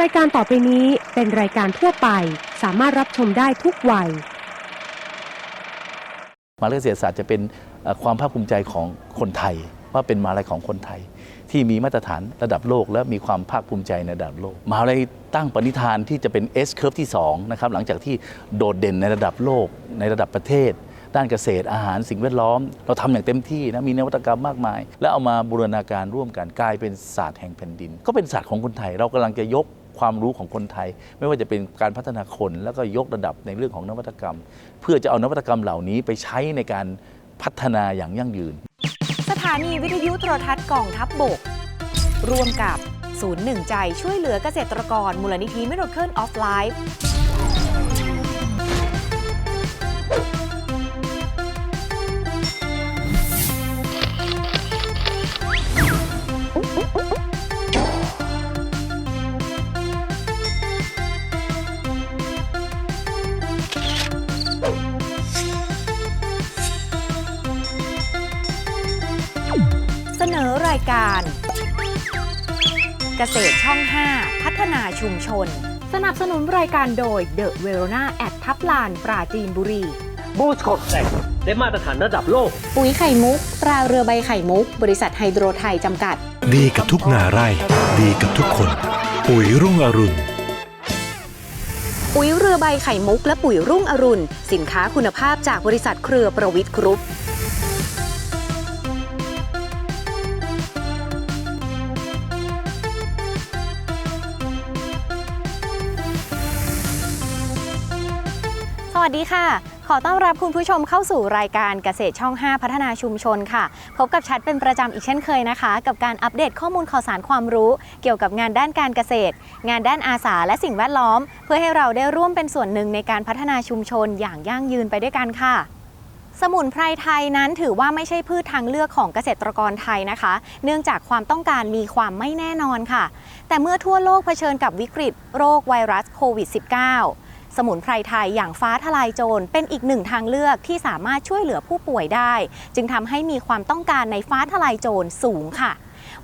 รายการต่อไปนี้เป็นรายการทั่วไป สามารถรับชมได้ทุกวัย มหาวิทยาลัยเกษตรศาสตร์จะเป็นเอ่อความภาคภูมิใจของคนไทย ว่าเป็นมหาลัยของคนไทย ที่มีมาตรฐานระดับโลก และมีความภาคภูมิใจในระดับโลกมหาวิทยาลัยตั้งปณิธานที่จะเป็น S curve ที่2นะครับหลังจากที่โดดเด่นในระดับโลก ในระดับประเทศ ด้านเกษตรอาหารสิ่งแวดล้อม เราทำอย่างเต็มที่นะมีนวัตกรรมมากมาย แล้วเอามาบูรณาการร่วมกันกลายเป็นศาสตร์แห่งแผ่นดิน ก็เป็นศาสตร์ของคนไทย เรากำลังจะยก ความรู้ของคนไทย ไม่ว่าจะเป็นการพัฒนาคนแล้วก็ยกระดับในเรื่องของนวัตกรรม เพื่อจะเอานวัตกรรมเหล่านี้ไปใช้ในการพัฒนาอย่างยั่งยืน สถานีวิทยุโทรทัศน์กองทัพบบก ร่วมกับศูนย์หนึ่งใจช่วยเหลือเกษตรกรมูลนิธิ Miracle of Life เส เกษตรช่อง 5 พัฒนาชุมชน สนับสนุนรายการโดยเดอะเวโรนาแอดทับลานปราจีนบุรี บูสโคปแตกได้มาตรฐานระดับโลก ปุ๋ยไข่มุกตราเรือใบไข่มุก บริษัทไฮโดรไทยจำกัด ดีกับทุกนาไร่ ดีกับทุกคน ปุ๋ยรุ่งอรุณ ปุ๋ยเรือใบไข่มุกและปุ๋ยรุ่งอรุณ สินค้าคุณภาพจากบริษัทเครือประวิทย์กรุ๊ป วัสดีค่ะ ขอต้อนรับคุณผู้ชมเข้าสู่รายการเกษตรช่อง 5 พัฒนาชุมชนค่ะ พบกับชัดเป็นประจำอีกเช่นเคยนะคะ กับการอัปเดตข้อมูลข่าวสารความรู้ เกี่ยวกับงานด้านการเกษตร งานด้านอาสาและสิ่งแวดล้อม เพื่อให้เราได้ร่วมเป็นส่วนหนึ่งในการพัฒนาชุมชนอย่างยั่งยืนไปด้วยกันค่ะสมุนไพรไทยนั้นถือว่าไม่ใช่พืชทางเลือกของเกษตรกรไทยนะคะ เนื่องจากความต้องการมีความไม่แน่นอนค่ะ แต่เมื่อทั่วโลกเผชิญกับวิกฤต โรคไวรัสโควิด -19 สมุนไพรไทยอย่างฟ้าทลายโจรเป็นอีกหนึ่งทางเลือกที่สามารถช่วยเหลือผู้ป่วยได้ จึงทำให้มีความต้องการในฟ้าทลายโจรสูงค่ะ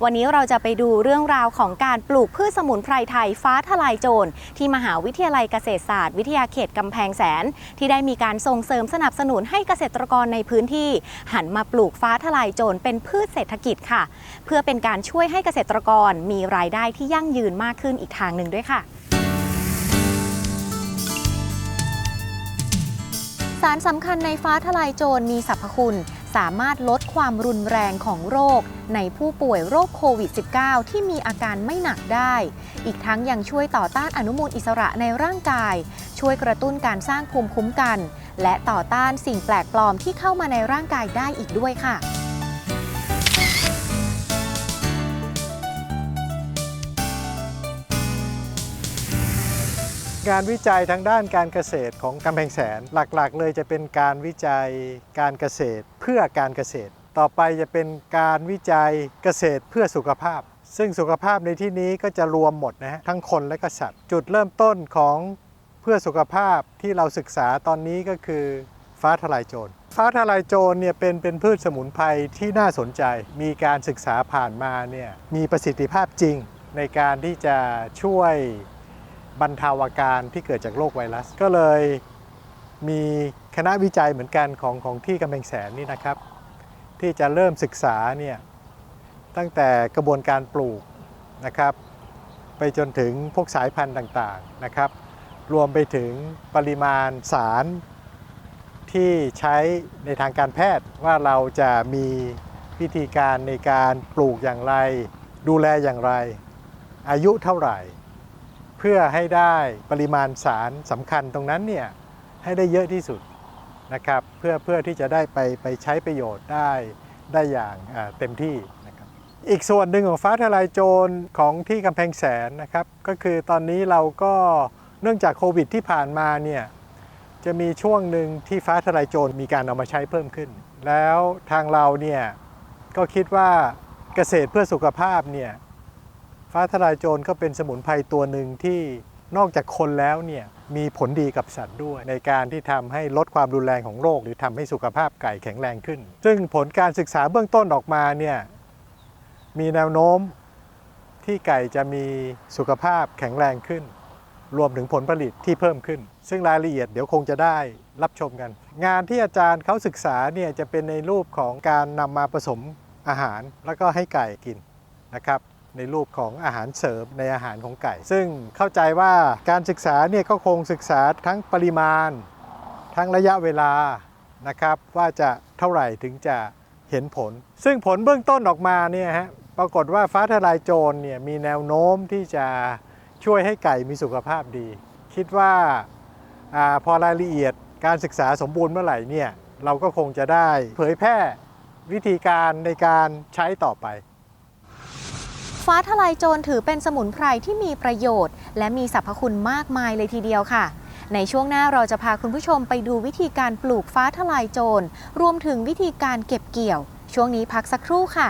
วันนี้เราจะไปดูเรื่องราวของการปลูกพืชสมุนไพรไทยฟ้าทลายโจรที่มหาวิทยาลัยเกษตรศาสตร์วิทยาเขตกำแพงแสน ที่ได้มีการส่งเสริมสนับสนุนให้เกษตรกรในพื้นที่ หันมาปลูกฟ้าทลายโจรเป็นพืชเศรษฐกิจค่ะ เพื่อเป็นการช่วยให้เกษตรกรมีรายได้ที่ยั่งยืนมากขึ้นอีกทางหนึ่งด้วยค่ะารสำคัญในฟ้าทลายโจรมีสรรพคุณ สามารถลดความรุนแรงของโรค ในผู้ป่วยโรคโควิด -19 ที่มีอาการไม่หนักได้ อีกทั้งยังช่วยต่อต้านอนุมูลอิสระในร่างกาย ช่วยกระตุ้นการสร้างภูมิคุ้มกัน และต่อต้านสิ่งแปลกปลอมที่เข้ามาในร่างกายได้อีกด้วยค่ะ งานวิจัยทางด้านการเกษตรของกำแพงแสน หลักๆ เลยจะเป็นการวิจัยการเกษตรเพื่อการเกษตร ต่อไปจะเป็นการวิจัยเกษตรเพื่อสุขภาพ ซึ่งสุขภาพในที่นี้ก็จะรวมหมดนะฮะทั้งคนและก็สัตว์ จุดเริ่มต้นของเพื่อสุขภาพที่เราศึกษาตอนนี้ก็คือฟ้าทลายโจรฟ้าทลายโจรเนี่ยเป็นเป็นพืชสมุนไพรที่น่าสนใจ มีการศึกษาผ่านมาเนี่ยมีประสิทธิภาพจริงในการที่จะช่วย บรรเทาอาการที่เกิดจากโรคไวรัส ก็เลยมีคณะวิจัยเหมือนกันของของที่กำแพงแสนนี่นะครับ ที่จะเริ่มศึกษาเนี่ยตั้งแต่กระบวนการปลูกนะครับ ไปจนถึงพวกสายพันธุ์ต่างๆนะครับ รวมไปถึงปริมาณสารที่ใช้ในทางการแพทย์ว่าเราจะมีวิธีการในการปลูกอย่างไร ดูแลอย่างไร อายุเท่าไหร่ พื่อให้ได้ปริมาณสารสำคัญตรงนั้นเนี่ยให้ได้เยอะที่สุดนะครับเพื่อเพื่อที่จะได้ไปไปใช้ประโยชน์ได้ได้อย่างเต็มที่นะครับอีกส่วนหนึ่งของฟ้าทลายโจรของที่กำแพงแสนนะครับก็คือตอนนี้เราก็เนื่องจากโควิดที่ผ่านมาเนี่ยจะมีช่วงหนึ่งที่ฟ้าทลายโจรมีการเอามาใช้เพิ่มขึ้น แล้วทางเราเนี่ยก็คิดว่าเกษตรเพื่อสุขภาพเนี่ย ฟ้าทลายโจรก็เป็นสมุนไพรตัวหนึ่งที่นอกจากคนแล้วเนี่ยมีผลดีกับสัตว์ด้วย ในการที่ทำให้ลดความรุนแรงของโรค หรือทำให้สุขภาพไก่แข็งแรงขึ้น ซึ่งผลการศึกษาเบื้องต้นออกมาเนี่ยมีแนวโน้มที่ไก่จะมีสุขภาพแข็งแรงขึ้น รวมถึงผลผลิตที่เพิ่มขึ้น ซึ่งรายละเอียดเดี๋ยวคงจะได้รับชมกัน งานที่อาจารย์เขาศึกษาเนี่ยจะเป็นในรูปของการนำมาผสมอาหาร แล้วก็ให้ไก่กินนะครับ ในรูปของอาหารเสริมในอาหารของไก่ ซึ่งเข้าใจว่าการศึกษาเนี่ยก็คงศึกษาทั้งปริมาณ ทั้งระยะเวลานะครับว่าจะเท่าไหร่ถึงจะเห็นผล ซึ่งผลเบื้องต้นออกมาเนี่ยฮะปรากฏว่าฟ้าทลายโจรเนี่ยมีแนวโน้มที่จะช่วยให้ไก่มีสุขภาพดี คิดว่าอาพอรายละเอียดการศึกษาสมบูรณ์เมื่อไหร่เนี่ยเราก็คงจะได้เผยแพร่วิธีการในการใช้ต่อไป ฟ้าทลายโจรถือเป็นสมุนไพรที่มีประโยชน์ และมีสรรพคุณมากมายเลยทีเดียวค่ะ ในช่วงหน้าเราจะพาคุณผู้ชมไปดูวิธีการปลูกฟ้าทลายโจร รวมถึงวิธีการเก็บเกี่ยว ช่วงนี้พักสักครู่ค่ะ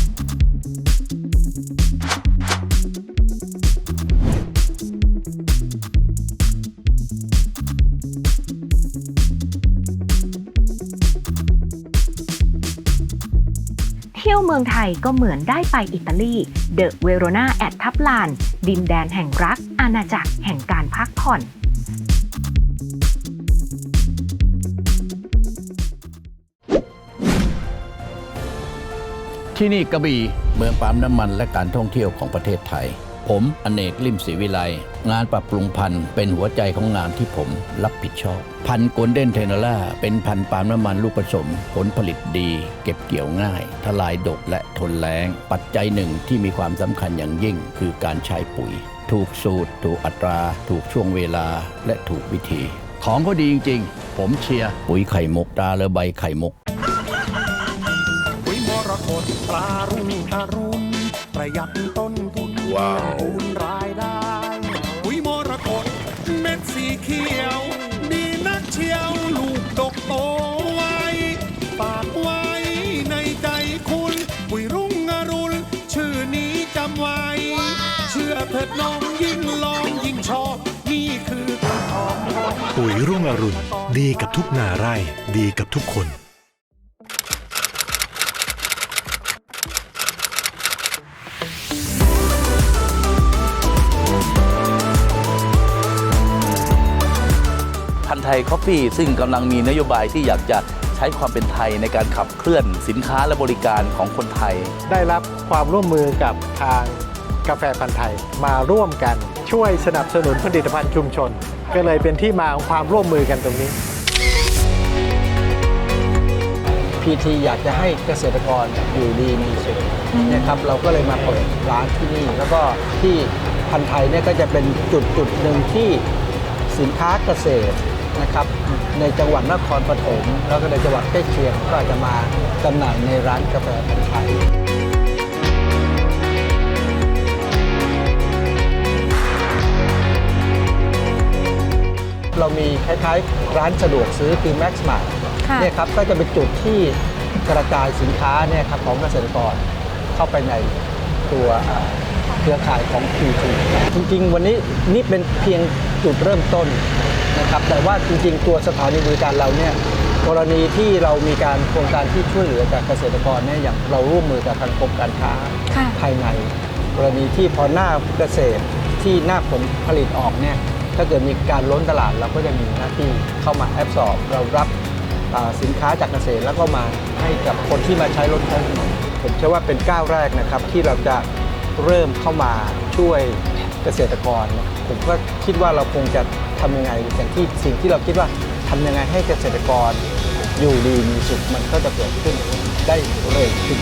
มืองไทยก็เหมือนได้ไปอิตาลี เดอะเวโรนาแอดทับลาน ดินแดนแห่งรัก อาณาจักรแห่งการพักผ่อนที่นี่กระบี่เมืองปั๊มน้ำมันและการท่องเที่ยวของประเทศไทย ผมอเนกลิมศรีวิไลงานปรับปรุงพันธุ์เป็นหัวใจของงานที่ผมรับผิดชอบ พันธุ์โกลเด้นเทนเนล่าเป็นพันธุ์ปาล์มน้ำมันลูกผสม ผลผลิตดี เก็บเกี่ยวง่าย ทลายดกและทนแล้งปัจจัยหนึ่งที่มีความสำคัญอย่างยิ่งคือการใช้ปุ๋ย ถูกสูตร ถูกอัตรา ถูกช่วงเวลาและถูกวิธี ของเขาดีจริง ๆ ผมเชียร์ปุ๋ยไข่มุกตาเลอใบไข่มุกปุ๋ยมรกตปลารุ่งอรุณประหยัดต้นทุน ว้าว คูณรายได้ปุ๋ยมรกตเม็ดสีเขียว ดีนักเชียวลูกดกโตไวฝากไว้ในใจคุณปุ๋ยรุ่งอรุณชื่อนี้จำไว้ เชื่อเถิดน้องยิ่งลองยิ่งชอบ นี่คือต้นหอมของปุ๋ยรุ่งอรุณ ดีกับทุกนาไร่ ดีกับทุกคน ยคอฟฟี่ซึ่งกำลังมีนโยบายที่อยากจะใช้ความเป็นไทยในการขับเคลื่อนสินค้าและบริการของคนไทย ได้รับความร่วมมือกับทางกาแฟพันธ์ไทยมาร่วมกันช่วยสนับสนุนผลิตภัณฑ์ชุมชน ก็เลยเป็นที่มาของความร่วมมือกันตรงนี้ พีทีอยากจะให้เกษตรกรอยู่ดีมีสุขนะครับเราก็เลยมาเปิดร้านที่นี่ แล้วก็ที่พันธุ์ไทยเนี่ยก็จะเป็นจุดจุดหนึ่งที่สินค้าเกษตร นะครับ ในจังหวัดนครปฐมแล้วก็ในจังหวัดใกล้เคียงก็อาจจะมาจำหน่ายในร้านกาแฟพันธุ์ไทยเรามีคล้ายๆ ร้านสะดวกซื้อคือ Max Mart ค่ะ เนี่ยครับก็จะเป็นจุดที่กระจายสินค้าเนี่ยครับของเกษตรกรเข้าไปในตัวอ่าเครือข่ายของ Q2 จริงๆ วันนี้นี่เป็นเพียง จุดเริ่มต้นนะครับแต่ว่าจริงๆ ตัวสถานีบริการเราเนี่ยกรณีที่เรามีการโครงการที่ช่วยเหลือกับเกษตรกรเนี่ยอย่างเราร่วมมือกับทางกรมการค้าค่ะภายใน กรณีที่พอหน้าเกษตรที่หน้าผลผลิตออกเนี่ยถ้าเกิดมีการล้นตลาดเราก็จะมีหน้าที่เข้ามาแอบสอบเรารับอ่าสินค้าจากเกษตรแล้วก็มาให้กับคนที่มาใช้รถใช้ถนนผมเชื่อว่าเป็นก้าวแรกนะครับที่เราจะเริ่มเข้ามาช่วยเกษตรกรนะ ผมก็คิดว่าเราคงจะทำยังไงอย่างที่สิ่งที่เราคิดว่าทำยังไงให้เกษตรกรอยู่ดีมีสุขมันก็จะเกิดขึ้นได้เร็วขึ้น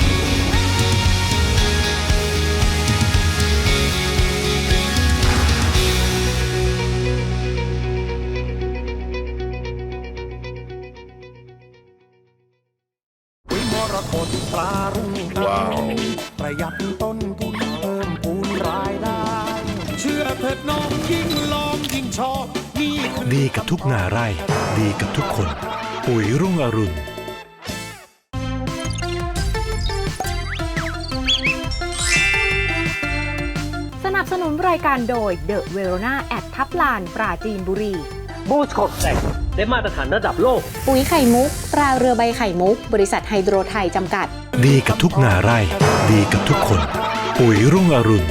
ดีกับทุกนาไร่ ดีกับทุกคน ปุ๋ยรุ่งอรุณ สนับสนุนรายการโดย The Verona แอดทับลานปราจีนบุรี บูสคอตแตกได้มาตรฐานระดับโลก ปุ๋ยไข่มุกตราเรือใบไข่มุก บริษัทไฮโดรไทยจำกัด ดีกับทุกนาไร่ ดีกับทุกคน ปุ๋ยรุ่งอรุณ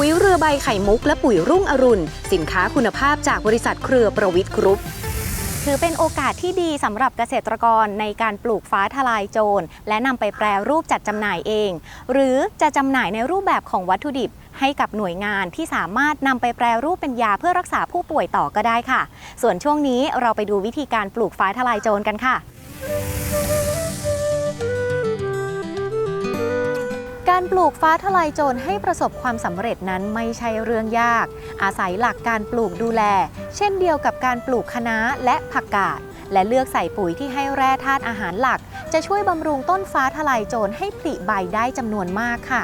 ปุ๋ยเรือใบไข่มุก และปุ๋ยรุ่งอรุณ สินค้าคุณภาพจากบริษัทเครือประวิทย์กรุ๊ปถือเป็นโอกาสที่ดีสำหรับเกษตรกรในการปลูกฟ้าทลายโจร และนำไปแปรรูปจัดจำหน่ายเอง หรือจะจำหน่ายในรูปแบบของวัตถุดิบให้กับหน่วยงานที่สามารถนำไปแปรรูปเป็นยาเพื่อรักษาผู้ป่วยต่อก็ได้ค่ะ ส่วนช่วงนี้เราไปดูวิธีการปลูกฟ้าทลายโจรกันค่ะ การปลูกฟ้าทลายโจรให้ประสบความสำเร็จนั้นไม่ใช่เรื่องยาก อาศัยหลักการปลูกดูแล เช่นเดียวกับการปลูกคะน้าและผักกาดและเลือกใส่ปุ๋ยที่ให้แร่ธาตุอาหารหลัก จะช่วยบำรุงต้นฟ้าทลายโจรให้ผลิใบได้จำนวนมากค่ะ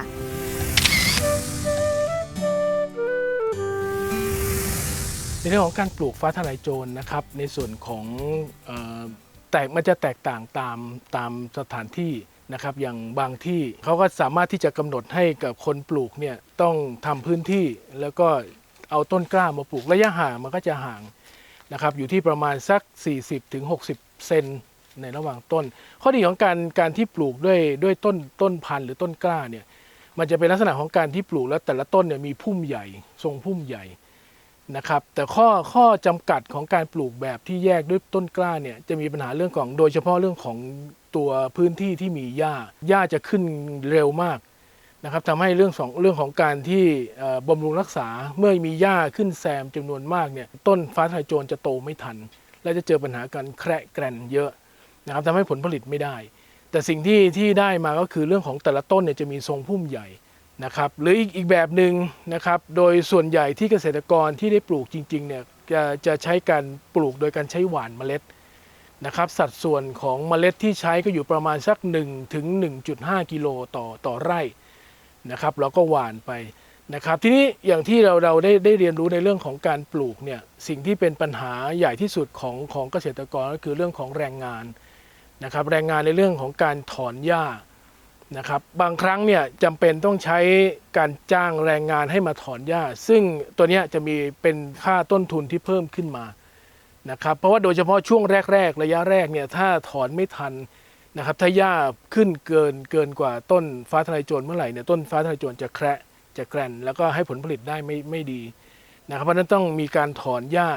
ในเรื่องของการปลูกฟ้าทลายโจรนะครับในส่วนของออแตกมันจะแตกต่างตามตามสถานที่ นะครับอย่างบางที่เขาก็สามารถที่จะกำหนดให้กับคนปลูกเนี่ยต้องทำพื้นที่แล้วก็เอาต้นกล้ามาปลูกระยะห่างมันก็จะห่างนะครับอยู่ที่ประมาณสัก 40-60ถึง60 เซนในระหว่างต้น ข้อดีของการการที่ปลูกด้วยด้วยต้นต้นพันธุ์หรือต้นกล้าเนี่ยมันจะเป็นลักษณะของการที่ปลูกแล้วแต่ละต้นเนี่ยมีพุ่มใหญ่ ทรงพุ่มใหญ่นะครับแต่ข้อข้อจำกัดของการปลูกแบบที่แยกด้วยต้นกล้าเนี่ยจะมีปัญหาเรื่องของโดยเฉพาะเรื่องของ ตัวพื้นที่ที่มีหญ้าหญ้าจะขึ้นเร็วมากนะครับทำให้เรื่องของเรื่องของการที่บำรุงรักษาเมื่อมีหญ้าขึ้นแซมจำนวนมากเนี่ยต้นฟ้าทลายโจรจะโตไม่ทัน และจะเจอปัญหาการแคระแกรนเยอะนะครับทำให้ผลผลิตไม่ได้ แต่สิ่งที่ที่ได้มาก็คือเรื่องของแต่ละต้นเนี่ยจะมีทรงพุ่มใหญ่นะครับหรืออีกอีกแบบหนึ่งนะครับโดยส่วนใหญ่ที่เกษตรกรที่ได้ปลูกจริงๆเนี่ยจะจะใช้การปลูกโดยการใช้หว่านเมล็ด นะครับสัดส่วนของเมล็ดที่ใช้ก็อยู่ประมาณสัก1ถึง1.5 กิโลต่อต่อไร่นะครับเราก็หว่านไปนะครับทีนี้อย่างที่เราเราได้ได้เรียนรู้ในเรื่องของการปลูกเนี่ยสิ่งที่เป็นปัญหาใหญ่ที่สุดของของเกษตรกรก็คือเรื่องของแรงงานนะครับแรงงานในเรื่องของการถอนหญ้านะครับบางครั้งเนี่ยจำเป็นต้องใช้การจ้างแรงงานให้มาถอนหญ้า ซึ่งตัวนี้จะมีเป็นค่าต้นทุนที่เพิ่มขึ้นมา นะครับเพราะว่าโดยเฉพาะช่วงแรก ๆ ระยะแรกเนี่ยถ้าถอนไม่ทันนะครับถ้าหญ้าขึ้นเกินเกินกว่าต้นฟ้าทลายโจรเมื่อไหร่เนี่ยต้นฟ้าทลายโจรจะแคระจะแกรนแล้วก็ให้ผลผลิตได้ไม่ไม่ดีนะครับเพราะนั้นต้องมีการถอนหญ้า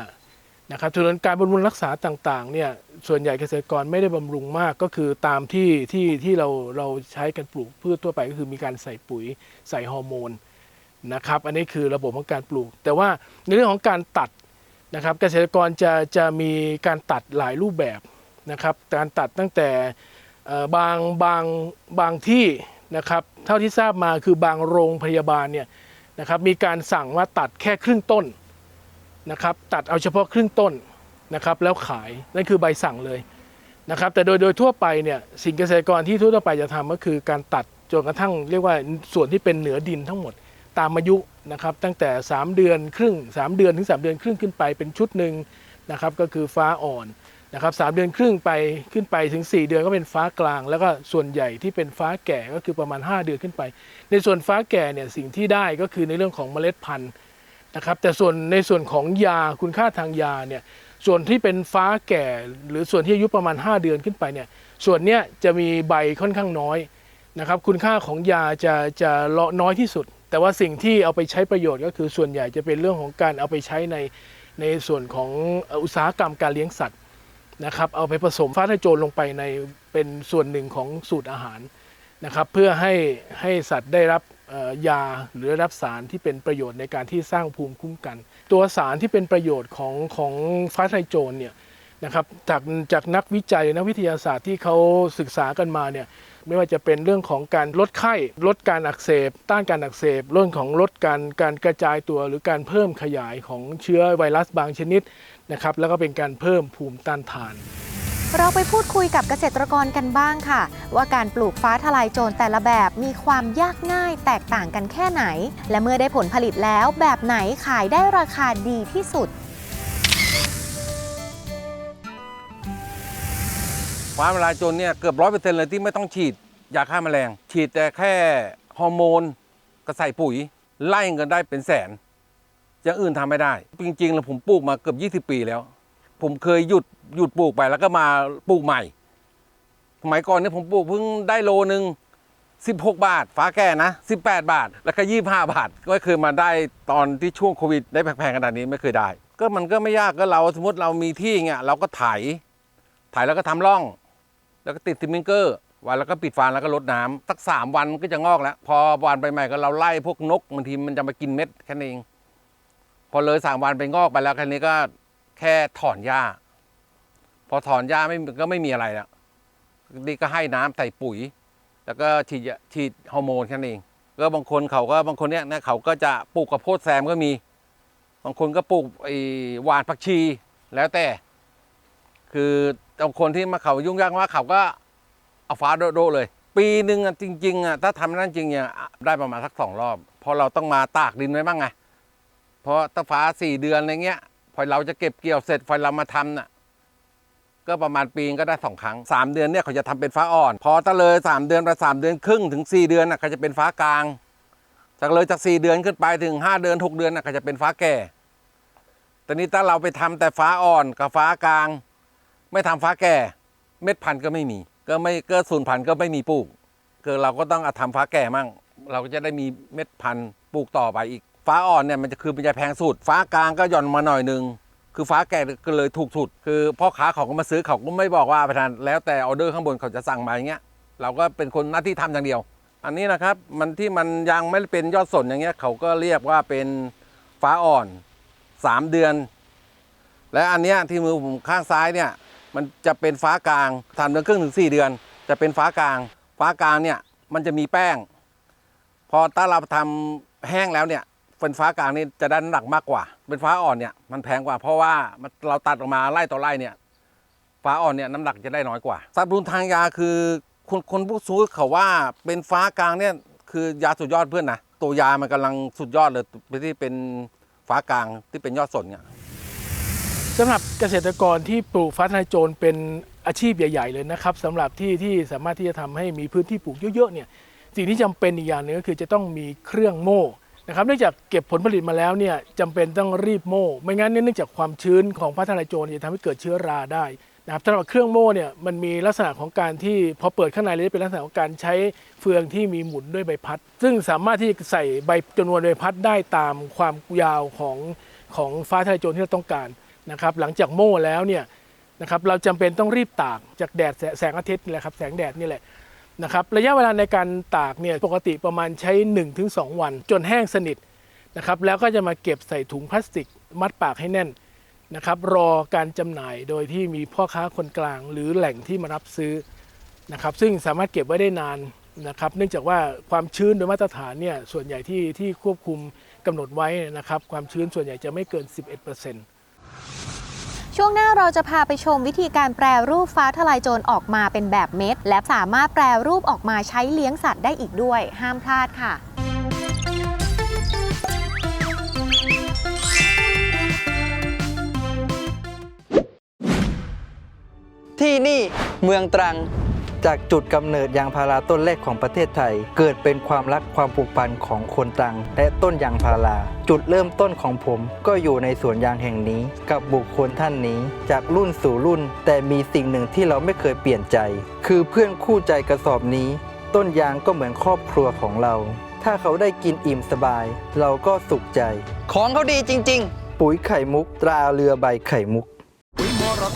นะครับส่วนการบำรุงรักษาต่างๆเนี่ยส่วนใหญ่เกษตรกรไม่ได้บำรุงมากก็คือตามที่ที่ที่เราเราใช้กันปลูกพืชทั่วไปก็คือมีการใส่ปุ๋ยใส่ฮอร์โมนนะครับอันนี้คือระบบของการปลูก แต่ว่าในเรื่องของการตัด นะครับเกษตรกรจะจะมีการตัดหลายรูปแบบนะครับการตัดตั้งแต่บางบางบางที่นะครับเท่าที่ทราบมาคือบางโรงพยาบาลเนี่ยนะครับมีการสั่งว่าตัดแค่ครึ่งต้นนะครับตัดเอาเฉพาะครึ่งต้นนะครับแล้วขายนั่นคือใบสั่งเลยนะครับแต่โดยโดยทั่วไปเนี่ยสิ่งเกษตรกรที่ทั่วไปจะทำก็คือการตัดจนกระทั่งเรียกว่าส่วนที่เป็นเหนือดินทั้งหมด ตามอายุนะครับตั้งแต่ 3 เดือนครึ่ง 3 เดือนถึง 3 เดือนครึ่งขึ้นไปเป็นชุดหนึ่งนะครับก็คือฟ้าอ่อนนะครับสามเดือนครึ่งไปขึ้นไปถึง 4 เดือนก็เป็นฟ้ากลาง แล้วก็ส่วนใหญ่ที่เป็นฟ้าแก่ก็คือประมาณ 5 เดือนขึ้นไป ในส่วนฟ้าแก่เนี่ยสิ่งที่ได้ก็คือในเรื่องของเมล็ดพันธุ์นะครับแต่ส่วนในส่วนของยาคุณค่าทางยาเนี่ยส่วนที่เป็นฟ้าแก่ หรือส่วนที่อายุประมาณ 5 เดือนขึ้นไปเนี่ยส่วนเนี้ยจะมีใบค่อนข้างน้อยนะครับคุณค่าของยาจะจะเลาะน้อยที่สุด แต่ว่าสิ่งที่เอาไปใช้ประโยชน์ก็คือส่วนใหญ่จะเป็นเรื่องของการเอาไปใช้ในในส่วนของอุตสาหกรรมการเลี้ยงสัตว์นะครับเอาไปผสมฟ้าทลายโจรลงไปในเป็นส่วนหนึ่งของสูตรอาหารนะครับเพื่อให้ให้สัตว์ได้รับยาหรือรับสารที่เป็นประโยชน์ในการที่สร้างภูมิคุ้มกัน ตัวสารที่เป็นประโยชน์ของของฟ้าทลายโจรเนี่ย นะครับจากจากนักวิจัยนักวิทยาศาสตร์ที่เขาศึกษากันมาเนี่ยไม่ว่าจะเป็นเรื่องของการลดไข้ ลดการอักเสบ ต้านการอักเสบเรื่องของลดการการกระจายตัวหรือการเพิ่มขยายของเชื้อไวรัสบางชนิดนะครับแล้วก็เป็นการเพิ่มภูมิต้านทาน เราไปพูดคุยกับเกษตรกรกันบ้างค่ะ ว่าการปลูกฟ้าทลายโจรแต่ละแบบมีความยากง่ายแตกต่างกันแค่ไหน และเมื่อได้ผลผลิตแล้วแบบไหนขายได้ราคาดีที่สุด ฟ้าทลายโจรเนี่ยเกือบร้อยเปอร์เซ็นต์เลยที่ไม่ต้องฉีดยาฆ่าแมลง ฉีดแต่แค่ฮอร์โมนกระใส่ปุ๋ย ไล่เงินได้เป็นแสนอย่างอื่นทำไม่ได้ จริงๆแล้วผมปลูกมาเกือบ 20 ปีแล้ว ผมเคยหยุดหยุดปลูกไปแล้วก็มาปลูกใหม่สมัยก่อนเนี่ยผมปลูกเพิ่งได้โลหนึ่ง16 บาท ฟ้าแก่นะ 18 บาท แล้วก็ 25 บาท ก็เคยมาได้ตอนที่ช่วงโควิด ได้แพงๆขนาดนี้ไม่เคยได้ ก็มันก็ไม่ยากก็เราสมมติเรามีที่เงี้ยเราก็ไถ ไถแล้วก็ทำร่อง แล้วก็ติดซิมิงเกอร์วันแล้วก็ปิดฟานแล้วก็ลดน้ำสักสามวันมันก็จะงอกแล้ว พอวันไปใหม่ก็เราไล่พวกนกบางทีมันจะมากินเม็ดแค่นั้นเอง พอเลยสามวันไปงอกไปแล้วแค่นี้ก็แค่ถอนหญ้า พอถอนหญ้าไม่ก็ไม่มีอะไรแล้วนี่ก็ให้น้ำใส่ปุ๋ย แล้วก็ฉีดฉีดฮอร์โมนแค่นั้นเอง ก็บางคนเขาก็บางคนเนี้ยนะเขาก็จะปลูกกระโพดแซมก็มี บางคนก็ปลูกไอ้หวานผักชีแล้วแต่ คือคนที่มาเขายุ่งยากมากเขาก็เอาฟ้าโดโดเลย ปีหนึ่งอะจริงๆอะถ้าทำนั่นจริงเนี่ยได้ประมาณสักสองรอบเพราะเราต้องมาตากดินไว้บ้างไงเพราะถ้าฟ้าสี่เดือนอะไรเงี้ยพอเราจะเก็บเกี่ยวเสร็จพอเรามาทำน่ะก็ประมาณปีก็ได้สองครั้งสามเดือนเนี่ยเขาจะทำเป็นฟ้าอ่อน พอตะเลยสามเดือนไปสามเดือนครึ่งถึงสี่เดือนน่ะเขาจะเป็นฟ้ากลางจากเลยจากสี่เดือนขึ้นไปถึงห้าเดือนหกเดือนน่ะเขาจะเป็นฟ้าแก่ต่นี้ถ้าเราไปทำแต่ฟ้าอ่อนกับฟ้ากลาง ไม่ทำฟ้าแก่เม็ดพันธุ์ก็ไม่มี ก็ไม่ก็สูนพันธุ์ก็ไม่มีปลูกก็เราก็ต้องอาทำฟ้าแก่มั่ง เราก็จะได้มีเม็ดพันธุ์ปลูกต่อไปอีก ฟ้าอ่อนเนี่ยมันจะคือมันจะแพงสุด ฟ้ากลางก็หย่อนมาหน่อยหนึงคือฟ้าแก่ก็เลยถูกสุด คือพ่อค้าเขาก็มาซื้อเขาก็ไม่บอกว่าประธานแล้วแต่ออเดอร์ข้างบนเขาจะสั่งมาอย่างเงี้ยเราก็เป็นคนหน้าที่ทำอย่างเดียว อันนี้นะครับมันที่มันยังไม่เป็นยอดสนอย่างเงี้ยเขาก็เรียกว่าเป็นฟ้าอ่อน 3 เดือน และอันเนี้ยที่มือผมข้างซ้ายเนี่ย มันจะเป็นฟ้ากลางสามเดือนครึ่งถึงสี่เดือน จะเป็นฟ้ากลาง ฟ้ากลางเนี่ยมันจะมีแป้ง พอถ้าเราทำแห้งแล้วเนี่ยเป็นฟ้ากลางนี่จะได้น้ำหนักมากกว่า เป็นฟ้าอ่อนเนี่ยมันแพงกว่า เพราะว่ามันเราตัดออกมาไล่ต่อไล่เนี่ยฟ้าอ่อนเนี่ยน้ำหนักจะได้น้อยกว่าสรรพคุณทางยาคือคนคนผู้ซื้อเขาว่าเป็นฟ้ากลางเนี่ยคือยาสุดยอดเพื่อนนะตัวยามันกำลังสุดยอดเลยที่เป็นฟ้ากลางที่เป็นยอดสนเนี่ย สำหรับเกษตรกรที่ปลูกฟ้าทลายโจรเป็นอาชีพใหญ่ ๆ เลยนะครับสำหรับที่ที่สามารถที่จะทำให้มีพื้นที่ปลูกเยอะๆเนี่ยสิ่งที่จำเป็นอีกอย่างหนึงก็คือจะต้องมีเครื่องโม่นะครับเนื่องจากเก็บผลผลิตมาแล้วเนี่ยจำเป็นต้องรีบโม่ ไม่งั้นเนื่องจากความชื้นของฟ้าทลายโจรจะทำให้เกิดเชื้อราได้นะครับสำหรับเครื่องโม่เนี่ยมันมีลักษณะของการที่พอเปิดข้างในเลยจะเป็นลักษณะของการใช้เฟืองที่มีหมุนด้วยใบพัด ซึ่งสามารถที่จะใส่ใบจำนวนใบพัดได้ตามความยาวของของฟ้าทลายโจรที่เราต้องการ นะครับหลังจากโม่แล้วเนี่ยนะครับเราจำเป็นต้องรีบตากจากแดดแสแสงอาทิตย์นี่แหละครับแสงแดดนี่แหละนะครับระยะเวลาในการตากเนี่ยปกติประมาณใช้ 1-2 วัน จนแห้งสนิทนะครับแล้วก็จะมาเก็บใส่ถุงพลาสติก มัดปากให้แน่นนะครับรอการจำหน่ายโดยที่มีพ่อค้าคนกลาง หรือแหล่งที่มารับซื้อนะครับซึ่งสามารถเก็บไว้ได้นานนะครับเนื่องจากว่าความชื้นโดยมาตรฐานเนี่ยส่วนใหญ่ที่ที่ควบคุมกำหนดไว้นะครับความชื้นส่วนใหญ่จะไม่เกิน 11% ช่วงหน้าเราจะพาไปชมวิธีการแปรรูปฟ้าทลายโจรออกมาเป็นแบบเม็ด และสามารถแปรรูปออกมาใช้เลี้ยงสัตว์ได้อีกด้วย ห้ามพลาดค่ะที่นี่เมืองตรัง จากจุดกำเนิดยางพาราต้นแรกของประเทศไทย เกิดเป็นความรักความผูกพันของคนตรัง และต้นยางพารา จุดเริ่มต้นของผมก็อยู่ในสวนยางแห่งนี้ กับบุคคลท่านนี้ จากรุ่นสู่รุ่น แต่มีสิ่งหนึ่งที่เราไม่เคยเปลี่ยนใจ คือเพื่อนคู่ใจกระสอบนี้ ต้นยางก็เหมือนครอบครัวของเรา ถ้าเขาได้กินอิ่มสบาย เราก็สุขใจ ของเขาดีจริง ๆ ปุ๋ยไข่มุก ตราเรือใบไข่มุก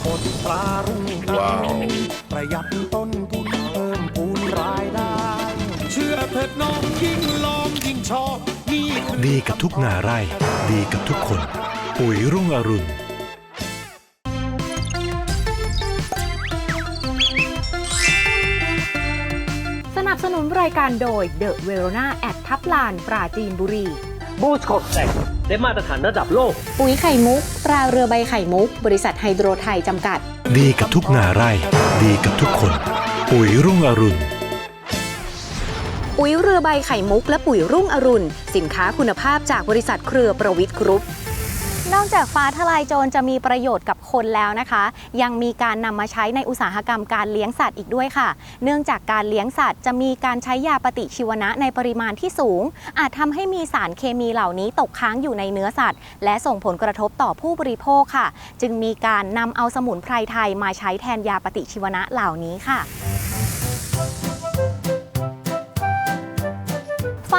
ปุ๋ยมรกตปลารุ่งอรุณประหยัดต้นทุนเพิ่มพูนรายได้ เชื่อเถิดน้องยิ่งลองยิ่งชอบนี่คือ ดีกับทุกนาไร่ ดีกับทุกคน ปุ๋ยรุ่งอรุณ สนับสนุนรายการโดย The Verona แอดทับลานปราจีนบุรี บูสโคตแตกเด ได้มาตรฐานระดับโลก ปุ๋ยไข่มุกตราเรือใบไข่มุก บริษัทไฮโดรไทยจำกัด ดีกับทุกนาไร่ ดีกับทุกคน ปุ๋ยรุ่งอรุณ ปุ๋ยเรือใบไข่มุกและปุ๋ยรุ่งอรุณ สินค้าคุณภาพจากบริษัทเครือประวิทย์กรุ๊ป นอกจากฟ้าทลายโจรจะมีประโยชน์กับคนแล้วนะคะ ยังมีการนำมาใช้ในอุตสาหกรรมการเลี้ยงสัตว์อีกด้วยค่ะ เนื่องจากการเลี้ยงสัตว์จะมีการใช้ยาปฏิชีวนะในปริมาณที่สูง อาจทำให้มีสารเคมีเหล่านี้ตกค้างอยู่ในเนื้อสัตว์ และส่งผลกระทบต่อผู้บริโภคค่ะ จึงมีการนำเอาสมุนไพรไทยมาใช้แทนยาปฏิชีวนะเหล่านี้ค่ะ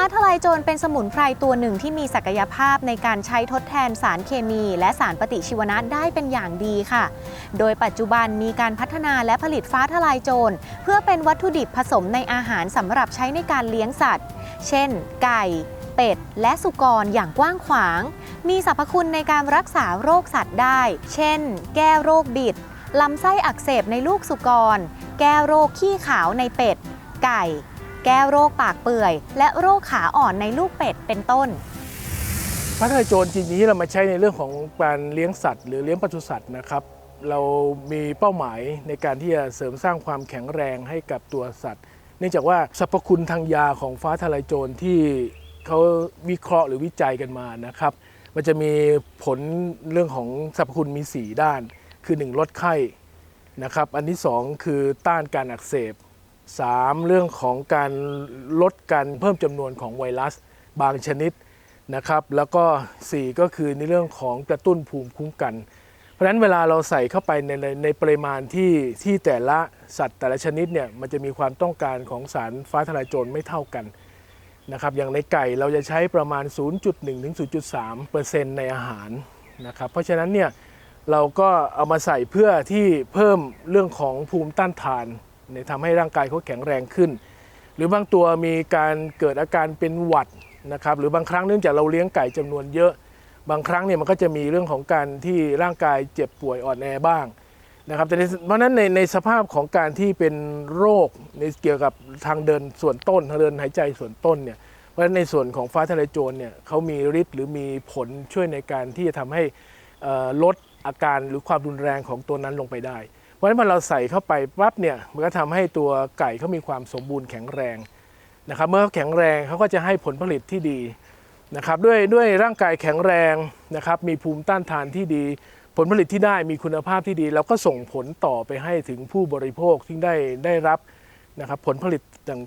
าทลายโจรเป็นสมุนไพรตัวหนึ่งที่มีศักยภาพในการใช้ทดแทนสารเคมี และสารปฏิชีวนะได้เป็นอย่างดีค่ะ โดยปัจจุบันมีการพัฒนาและผลิตฟ้าทลายโจรเพื่อเป็นวัตถุดิบผสมในอาหารสำหรับใช้ในการเลี้ยงสัตว์ เช่น ไก่ เป็ด และสุกรอย่างกว้างขวาง มีสรรพคุณในการรักษาโรคสัตว์ได้ เช่น แก้โรคบิดลำไส้อักเสบในลูกสุกร แก้โรคขี้ขาวในเป็ด ไก่ แก้โรคปากเปื่อย และโรคขาอ่อนในลูกเป็ดเป็นต้นฟ้าทลายโจรจริงๆเรามาใช้ในเรื่องของการเลี้ยงสัตว์ หรือเลี้ยงปศุสัตว์นะครับเรามีเป้าหมายในการที่จะเสริมสร้างความแข็งแรงให้กับตัวสัตว์ เนื่องจากว่าสรรพคุณทางยาของฟ้าทลายโจรที่เขาวิเคราะห์หรือวิจัยกันมานะครับ มันจะมีผลเรื่องของสรรพคุณมี 4 ด้าน คือ 1 ลดไข้นะครับ อันที่ 2 คือต้านการอักเสบ 3. เรื่องของการลดการเพิ่มจำนวนของไวรัสบางชนิดนะครับแล้วก็ 4 ก็คือในเรื่องของกระตุ้นภูมิคุ้มกัน เพราะฉะนั้นเวลาเราใส่เข้าไปในในปริมาณที่ที่แต่ละสัตว์แต่ละชนิดเนี่ยมันจะมีความต้องการของสารฟ้าทลายโจรไม่เท่ากันนะครับอย่างในไก่เราจะใช้ประมาณ 0.1 ถึง 0.3 ในอาหารนะครับเพราะฉะนั้นเนี่ยเราก็เอามาใส่เพื่อที่เพิ่มเรื่องของภูมิต้านทาน เนี่ยทำให้ร่างกายเขาแข็งแรงขึ้น หรือบางตัวมีการเกิดอาการเป็นหวัดนะครับหรือบางครั้งเนื่องจากเราเลี้ยงไก่จำนวนเยอะ บางครั้งเนี่ยมันก็จะมีเรื่องของการที่ร่างกายเจ็บป่วยอ่อนแอบ้างนะครับแต่ในเพราะนั้นในในสภาพของการที่เป็นโรคในเกี่ยวกับทางเดินส่วนต้นทางเดินหายใจส่วนต้นเนี่ยเพราะฉะนั้นในส่วนของฟ้าทะลายโจรเนี่ยเขามีฤทธิ์หรือมีผลช่วยในการที่จะทำให้ลดอาการหรือความรุนแรงของตัวนั้นลงไปได้ ราะฉะนั้นพอเราใส่เข้าไปปั๊บเนี่ยมันก็ทำให้ตัวไก่เขามีความสมบูรณ์แข็งแรงนะครับเมื่อเขาแข็งแรงเขาก็จะให้ผลผลิตที่ดีนะครับด้วยด้วยร่างกายแข็งแรงนะครับมีภูมิต้านทานที่ดี ผลผลิตที่ได้มีคุณภาพที่ดี แล้วก็ส่งผลต่อไปให้ถึงผู้บริโภคที่ได้ได้รับนะครับผลผลิต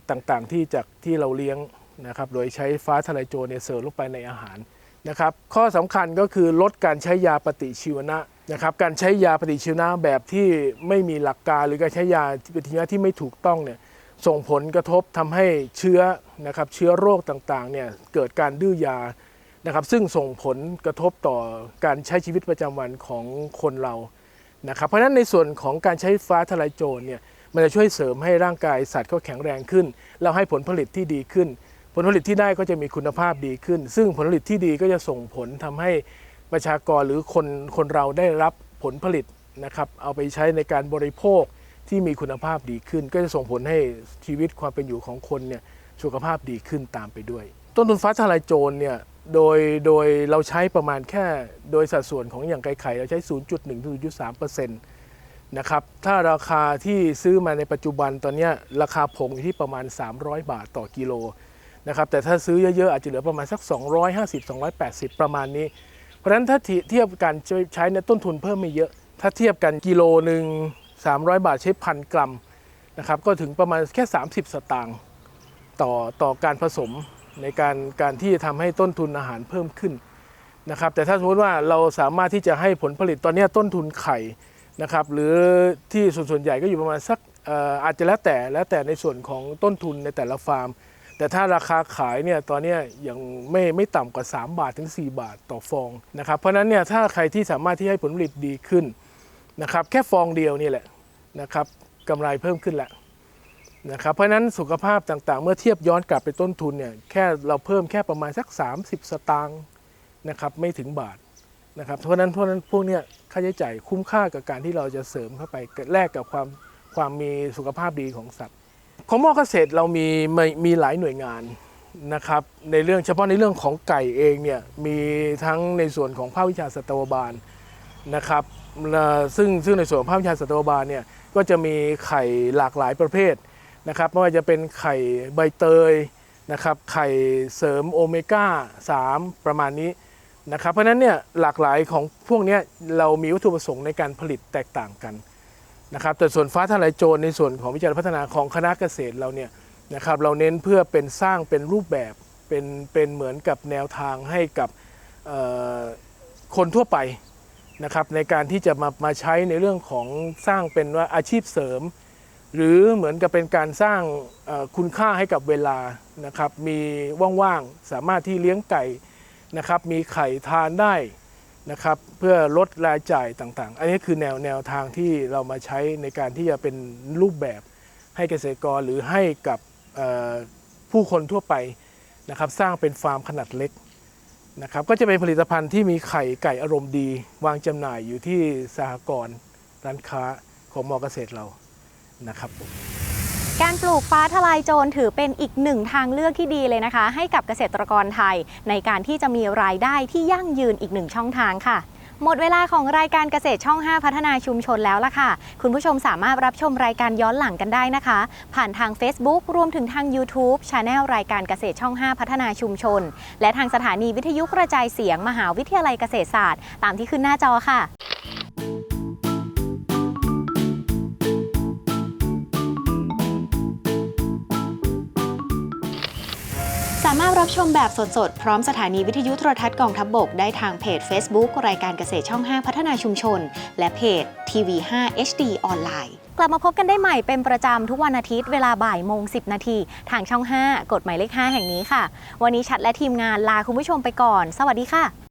ต่างๆ ที่จากที่เราเลี้ยงนะครับโดยใช้ฟ้าทลายโจรเนี่ยเสริมลงไปในอาหารนะครับข้อสำคัญก็คือลดการใช้ยาปฏิชีวนะ นะครับการใช้ยาปฏิชีวนะแบบที่ไม่มีหลักการหรือการใช้ยาปฏิชีวนะที่ไม่ถูกต้องเนี่ยส่งผลกระทบทำให้เชื้อนะครับเชื้อโรคต่างๆเนี่ยเกิดการดื้อยานะครับซึ่งส่งผลกระทบต่อการใช้ชีวิตประจำวันของคนเรานะครับเพราะฉะนั้นในส่วนของการใช้ฟ้าทลายโจรเนี่ยมันจะช่วยเสริมให้ร่างกายสัตว์เขาแข็งแรงขึ้น แล้วให้ผลผลิตที่ดีขึ้น ผลผลิตที่ได้ก็จะมีคุณภาพดีขึ้น ซึ่งผลผลิตที่ดีก็จะส่งผลทำให้ ประชากรหรือคนคนเราได้รับผลผลิตนะครับเอาไปใช้ในการบริโภคที่มีคุณภาพดีขึ้น ก็จะส่งผลให้ชีวิตความเป็นอยู่ของคนเนี่ยสุขภาพดีขึ้นตามไปด้วย ต้นทุนฟ้าทลายโจรเนี่ยโดยโดยเราใช้ประมาณแค่โดยสัดส่วนของอย่างไก่ไข่เราใช้ 0.1ถึง0.3%นะครับถ้าราคาที่ซื้อมาในปัจจุบันตอนนี้ราคาผงอยู่ที่ประมาณ 300 บาทต่อกิโลนะครับแต่ถ้าซื้อเยอะๆ อาจจะเหลือประมาณสัก 250 280 ประมาณนี้ ราะฉะนั้นถ้าเทียบกันใช้ในต้นทุนเพิ่มไม่เยอะ ถ้าเทียบกันกิโลหนึ่ง300 บาทใช้พันกรัมนะครับก็ถึงประมาณแค่ 30 สตางค์ต่อต่อการผสมในการการที่จะทำให้ต้นทุนอาหารเพิ่มขึ้นนะครับแต่ถ้าสมมติว่าเราสามารถที่จะให้ผลผลิตตอนนี้ต้นทุนไข่นะครับหรือที่ส่วนส่วนใหญ่ก็อยู่ประมาณสักเอ่ออาจจะแล้วแต่แล้วแต่ในส่วนของต้นทุนในแต่ละฟาร์ม แต่ถ้าราคาขายเนี่ยตอนนี้ยังไม่ไม่ต่ำกว่า 3 บาทถึง 4 บาทต่อฟองนะครับ เพราะนั้นเนี่ยถ้าใครที่สามารถที่ให้ผลผลิตดีขึ้นนะครับ แค่ฟองเดียวนี่แหละนะครับกำไรเพิ่มขึ้นแล้วนะครับเพราะนั้นสุขภาพต่างๆ เมื่อเทียบย้อนกลับไปต้นทุนเนี่ยแค่เราเพิ่มแค่ประมาณสัก 30 สตางค์นะครับไม่ถึงบาทนะครับเพราะนั้นเพราะฉะนั้นพวกเนี้ยค่าใช้จ่ายคุ้มค่ากับการที่เราจะเสริมเข้าไปแลกกับความความมีสุขภาพดีของสัตว์ ของมอเกษตรเรามีมีมีหลายหน่วยงานนะครับในเรื่องเฉพาะในเรื่องของไก่เองเนี่ยมีทั้งในส่วนของภาควิชาสัตวบาลนะครับซึ่งซึ่งในส่วนของภาควิชาสัตวบาลเนี่ยก็จะมีไข่หลากหลายประเภทนะครับไม่ว่าจะเป็นไข่ใบเตยนะครับไข่เสริมโอเมก้า 3 ประมาณนี้นะครับเพราะฉะนั้นเนี่ยหลากหลายของพวกนี้เรามีวัตถุประสงค์ในการผลิตแตกต่างกัน นะครับแต่ส่วนฟ้าทลายโจรในส่วนของวิจัยพัฒนาของคณะเกษตรเราเนี่ยนะครับเราเน้นเพื่อเป็นสร้างเป็นรูปแบบเป็นเป็นเหมือนกับแนวทางให้กับคนทั่วไปนะครับในการที่จะมามาใช้ในเรื่องของสร้างเป็นว่าอาชีพเสริม หรือเหมือนกับเป็นการสร้างคุณค่าให้กับเวลานะครับมีว่างๆ สามารถที่เลี้ยงไก่นะครับมีไข่ทานได้ นะครับเพื่อลดรายจ่ายต่างๆ อันนี้คือแนวแนวทางที่เรามาใช้ในการที่จะเป็นรูปแบบให้เกษตรกรหรือให้กับผู้คนทั่วไปนะครับสร้างเป็นฟาร์มขนาดเล็กนะครับก็จะเป็นผลิตภัณฑ์ที่มีไข่ไก่อารมณ์ดี วางจำหน่ายอยู่ที่สหกรณ์ร้านค้าของมอเกษตรเรานะครับผม การปลูกฟ้าทลายโจรถือเป็นอีกหนึ่งทางเลือกที่ดีเลยนะคะ ให้กับเกษตรกรไทย ในการที่จะมีรายได้ที่ยั่งยืนอีกหนึ่งช่องทางค่ะ หมดเวลาของรายการเกษตรช่อง 5 พัฒนาชุมชนแล้วล่ะค่ะ คุณผู้ชมสามารถรับชมรายการย้อนหลังกันได้นะคะ ผ่านทาง Facebook รวมถึงทาง YouTube c h anel รายการเกษตรช่อง 5 พัฒนาชุมชน และทางสถานีวิทยุกระจายเสียงมหาวิทยาลัยเกษตรศาสตร์ ตามที่ขึ้นหน้าจอค่ะามารถรับชมแบบสดๆ พร้อมสถานีวิทยุโทรทัศน์กองทัพบบก ได้ทางเพจ Facebook รายการเกษตรช่อง 5 พัฒนาชุมชน และเพจทีวี5 HD ออนไลน์กลับมาพบกันได้ใหม่เป็นประจำทุกวันอาทิตย์เวลาบ่ายโมง 10 นาทีทางช่อง 5 กฎหมายเลข 5 แห่งนี้ค่ะ วันนี้ชัดและทีมงานลาคุณผู้ชมไปก่อน สวัสดีค่ะ